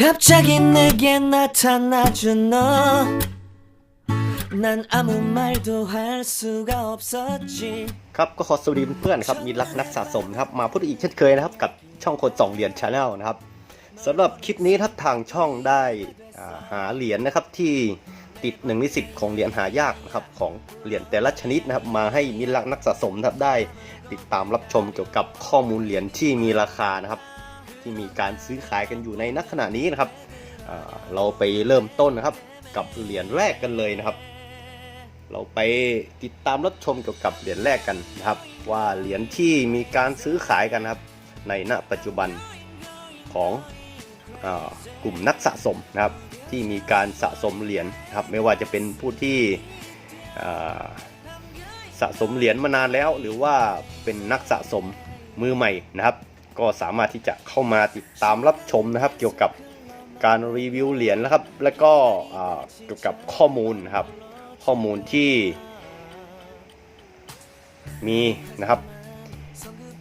갑자기 내게 나타나준 너. 난 아무 말도 할 수가 없었지. ครับก็ขอสวัสดีเพื่อนๆครับมีรักนักสะสมนะครับมาพูดอีกเช่นเคยนะครับกับช่องคนสองเหรียญชาแนลนะครับสำหรับคลิปนี้ครับทางช่องได้อ่าหาเหรียญนะครับที่ติด1ใน10 ของเหรียญหายากนะครับของเหรียญแต่ละชนิดนะครับมาให้มิตรรักนักสะสมนะครับได้ติดตามรับชมเกี่ยวกับข้อมูลเหรียญที่มีราคานะครับ ที่มีการซื้อขายกันอยู่ในนักขณะนี้นะครับเราไปเริ่มต้นนะครับกับเหรียญแรกกันเลยนะครับ เราไปติดตามรับชมเกี่ยวกับเหรียญแรกกันนะครับ ว่าเหรียญที่มีการซื้อขายกันครับในณปัจจุบันของอกลุ่มนักสะสมนะครับที่มีการสะสมเหรียญครับไม่ว่าจะเป็นผู้ที่สะสมเหรียญมานานแล้ว หรือว่าเป็นนักสะสมมือใหม่นะครับ ก็สามารถที่จะเข้ามาติดตามรับชมนะครับ เกี่ยวกับการรีวิวเหรียญนะครับ และก็เกี่ยวกับข้อมูลนะครับ ข้อมูลที่มีนะครับ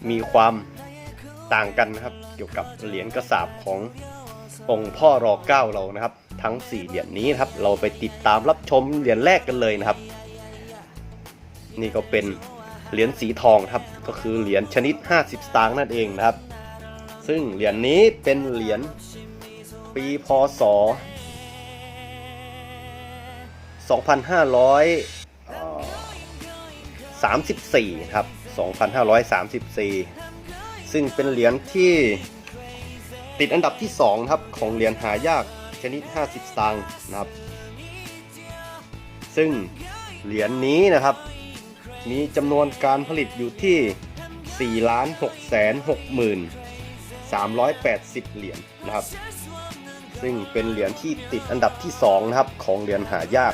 มีความต่างกันนะครับ เกี่ยวกับเหรียญกระสาบขององค์พ่อรอเก้าเรานะครับ ทั้ง 4 เหรียญนี้นะครับ เราไปติดตามรับชมเหรียญแรกกันเลยนะครับ นี่ก็เป็น เหรียญสีทองครับ ก็คือเหรียญชนิด 50 สตางค์นั่นเองนะครับ ซึ่งเหรียญนี้เป็นเหรียญปีพศ 2534 ครับ 2534 ซึ่งเป็นเหรียญที่ติดอันดับที่ 2 ครับ ของเหรียญหายากชนิด 50 สตางค์นะครับ ซึ่งเหรียญนี้นะครับ มีจำนวนการผลิตอยู่ที่ 4 6 6 380 เหรียญนะครับ ซึ่งเป็นเหรียญที่ติดอันดับที่ 2 นะครับ ของเหรียญหายาก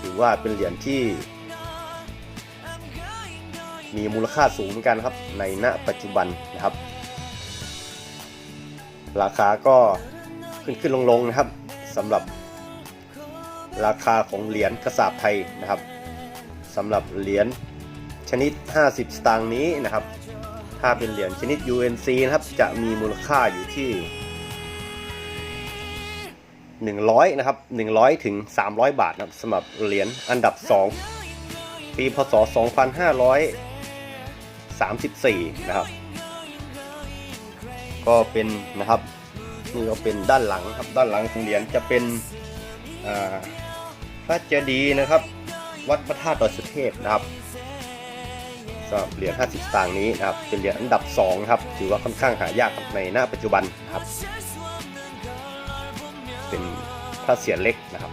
ถือว่าเป็นเหรียญที่ มีมูลค่าสูงเหมือนกันครับ ในณปัจจุบันนะครับ ราคาก็ขึ้นขึ้นลงลงนะครับสำหรับราคาของเหรียญกระสาบไทยนะครับ สำหรับเหรียญชนิด 50 สตางค์นี้นะครับ ถ้าเป็นเหรียญชนิด UNC นะครับ จะมีมูลค่าอยู่ที่ 100 นะครับ 100 ถึง 300 บาทนะครับสำหรับเหรียญอันดับ 2 ปีพศ 2534 นะครับ ก็เป็นนะครับนี่ก็เป็นด้านหลังครับด้านหลังของเหรียญจะเป็นพระเจดีย์นะครับ วัดพระธาตุดอยสุเทพนะครับสำหรับเหรียญ50สตางค์นี้นะครับเป็นเหรียญอันดับ2ครับถือว่าค่อนข้างหายากในหน้าปัจจุบันนะครับ เป็นพระเศียรเล็กนะครับ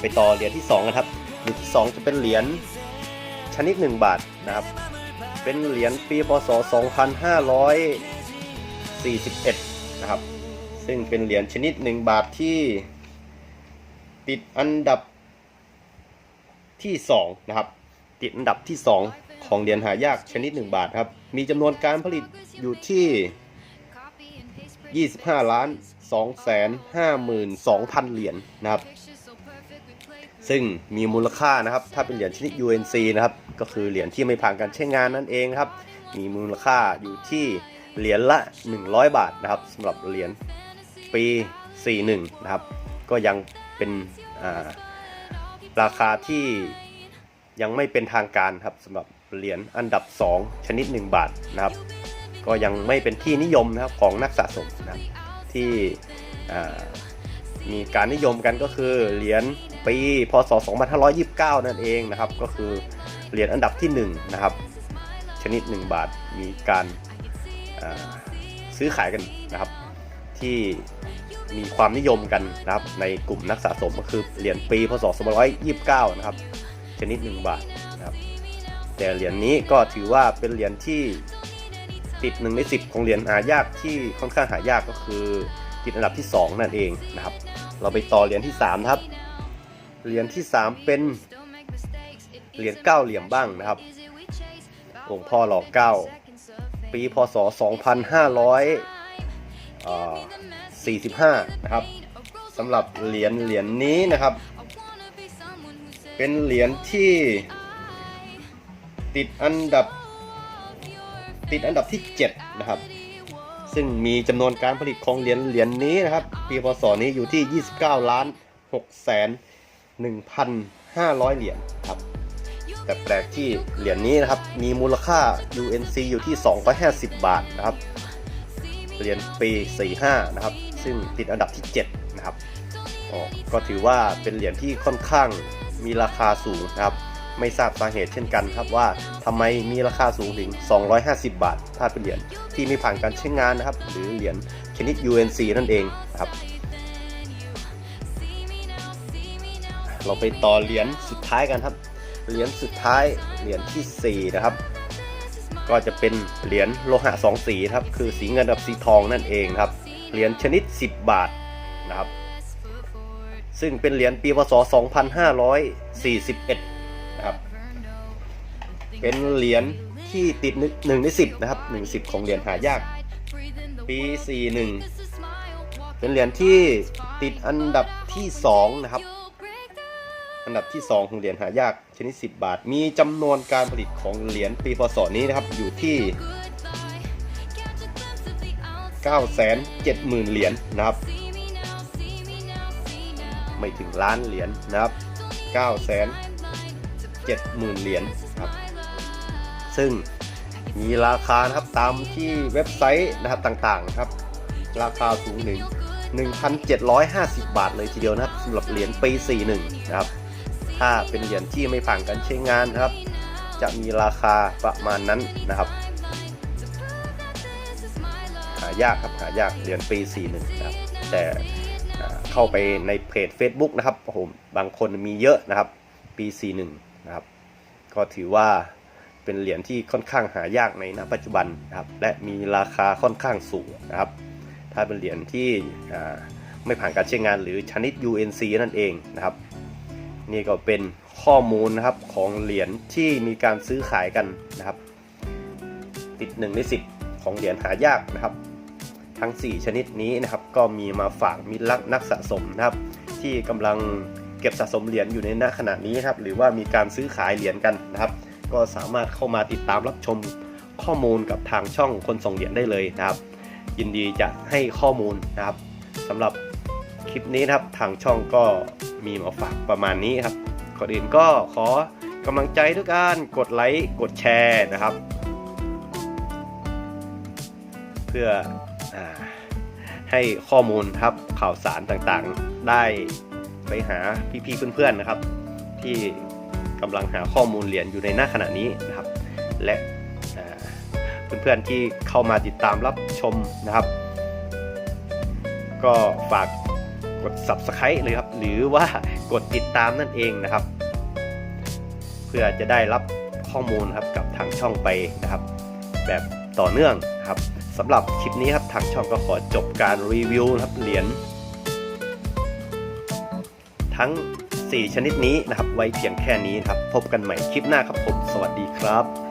ไปต่อเหรียญที่2นะครับเหรียญที่ 2 จะเป็นเหรียญชนิด 1 บาทนะครับ เป็นเหรียญปีพศ 2541 นะครับ ซึ่งเป็นเหรียญชนิด 1 บาทที่ติดอันดับ ที่2นะครับติดอันดับที่ 2 ของเหรียญหายากชนิด 1 บาทครับ มีจำนวนการผลิตอยู่ที่ 25 ล้าน2แสน52,000 เหรียญนะครับ ซึ่งมีมูลค่านะครับ ถ้าเป็นเหรียญชนิด UNC นะครับ ก็คือเหรียญที่ไม่ผ่านการใช้งานนั่นเองครับ มีมูลค่าอยู่ที่เหรียญละ 100 บาทนะครับสำหรับเหรียญปี 41 นะครับ ก็ยังเป็นอ่า ราคาที่ยังไม่เป็นทางการครับสำหรับเหรียญอันดับ 2 ชนิด 1 บาทนะครับ ก็ยังไม่เป็นที่นิยมนะครับของนักสะสมนะครับที่มีการนิยมกันก็คือเหรียญปีพศ 2529 นั่นเองนะครับ ก็คือเหรียญอันดับที่1นะครับชนิด 1 บาทมีการซื้อขายกันนะครับ ที่มีความนิยมกันนะครับในกลุ่มนักสะสมก็คือเหรียญปีพศ2529 นะครับชนิด 1 บาทนะครับแต่เหรียญนี้ก็ถือว่าเป็นเหรียญที่ติด1ใน10 ของเหรียญหายากที่ค่อนข้างหายากก็คือติดอันดับที่ 2 นั่นเองนะครับ เราไปต่อเหรียญที่3ครับเหรียญที่ 3 เป็นเหรียญเก้าเหลี่ยมบ้างนะครับองค์พ่อหล่อเก้าปีพศ 45 นะครับสำหรับเหรียญเหรียญนี้นะครับ เป็นเหรียญที่ติดอันดับ ติดอันดับที่ 7 นะครับ ซึ่งมีจำนวนการผลิตของเหรียญเหรียญนี้นะครับ ปีพศนี้อยู่ที่ 29 ล้าน6แสน1,500 เหรียญครับ แต่แปลกที่เหรียญนี้นะครับ มีมูลค่า UNC อยู่ที่ 250 บาทนะครับ เหรียญปี 45 นะครับ ซึ่งติดอันดับที่ 7 นะครับก็ถือว่าเป็นเหรียญที่ค่อนข้างมีราคาสูงนะครับ ไม่ทราบสาเหตุเช่นกันครับว่าทำไมมีราคาสูงถึง 250 บาท ถ้าเป็นเหรียญที่ไม่ผ่านการใช้งานนะครับ หรือเหรียญชนิด UNC นั่นเองนะครับ เราไปต่อเหรียญสุดท้ายกันครับ เหรียญสุดท้ายเหรียญที่ 4 นะครับ ก็จะเป็นเหรียญโลหะสองสีครับ คือสีเงินกับสีทองนั่นเองครับ เหรียญชนิด 10 บาทนะครับ ซึ่งเป็นเหรียญปีพศ 2541 นะครับ เป็นเหรียญที่ติดหนึ่งในสิบนะครับหนึ่งสิบของเหรียญหายาก ปี 41 เป็นเหรียญที่ติดอันดับที่ 2 นะครับ อันดับที่ 2 ของเหรียญหายากชนิด 10 บาท มีจำนวนการผลิตของเหรียญปีพศนี้นะครับ อยู่ที่ 970,000 เหรียญนะครับ ไม่ถึงล้านเหรียญนะครับ 970,000 เหรียญครับ ซึ่งมีราคานะครับตามที่เว็บไซต์นะครับต่างๆครับ ราคาสูงหนึ่ง1,750 บาทเลยทีเดียวนะครับสำหรับเหรียญปี 41 นะครับ ถ้าเป็นเหรียญที่ไม่ผ่านการใช้งานนะครับ จะมีราคาประมาณนั้นนะครับ หายากครับหายากเหรียญปี41นะครับแต่เข้าไปในเพจ Facebook นะครับโอ้โหบางคนมีเยอะนะครับ ปี41นะครับ ก็ถือว่าเป็นเหรียญที่ค่อนข้างหายากในณปัจจุบันนะครับ และมีราคาค่อนข้างสูงนะครับ ถ้าเป็นเหรียญที่ไม่ผ่านการใช้งานหรือชนิด UNC นั่นเองนะครับ นี่ก็เป็นข้อมูลนะครับของเหรียญที่มีการซื้อขายกันนะครับ ติด1ใน10ของเหรียญหายากนะครับ ทั้ง 4 ชนิดนี้นะครับ ก็มีมาฝากมิตรรักนักสะสมนะครับ ที่กำลังเก็บสะสมเหรียญอยู่ในณขณะนี้ครับ หรือว่ามีการซื้อขายเหรียญกันนะครับ ก็สามารถเข้ามาติดตามรับชมข้อมูลกับทางช่องคนส่งเหรียญได้เลยนะครับ ยินดีจะให้ข้อมูลนะครับสำหรับ ลิปนี้นะครับทางช่องก็มีมาฝากประมาณนี้ครับก่อนอื่นก็ขอกำลังใจด้วยการกดไลค์กดแชร์นะครับ เพื่ออให้ข้อมูลครับข่าวสารต่างๆ ได้ไปหาพี่ๆเพื่อนๆนะครับ ที่กำลังหาข้อมูลเหรียญอยู่ในหน้าขณะนี้นะครับ และเพื่อนๆที่เข้ามาติดตามรับชมนะครับ ก็ฝาก กด subscribe เลยครับ หรือว่ากดติดตามนั่นเองนะครับ เพื่อจะได้รับข้อมูลครับกับทางช่องไปนะครับ แบบต่อเนื่องครับสำหรับคลิปนี้ครับทางช่องก็ขอจบการรีวิวครับเหรียญทั้ง 4 ชนิดนี้นะครับ ไว้เพียงแค่นี้นะครับ พบกันใหม่คลิปหน้าครับผม สวัสดีครับ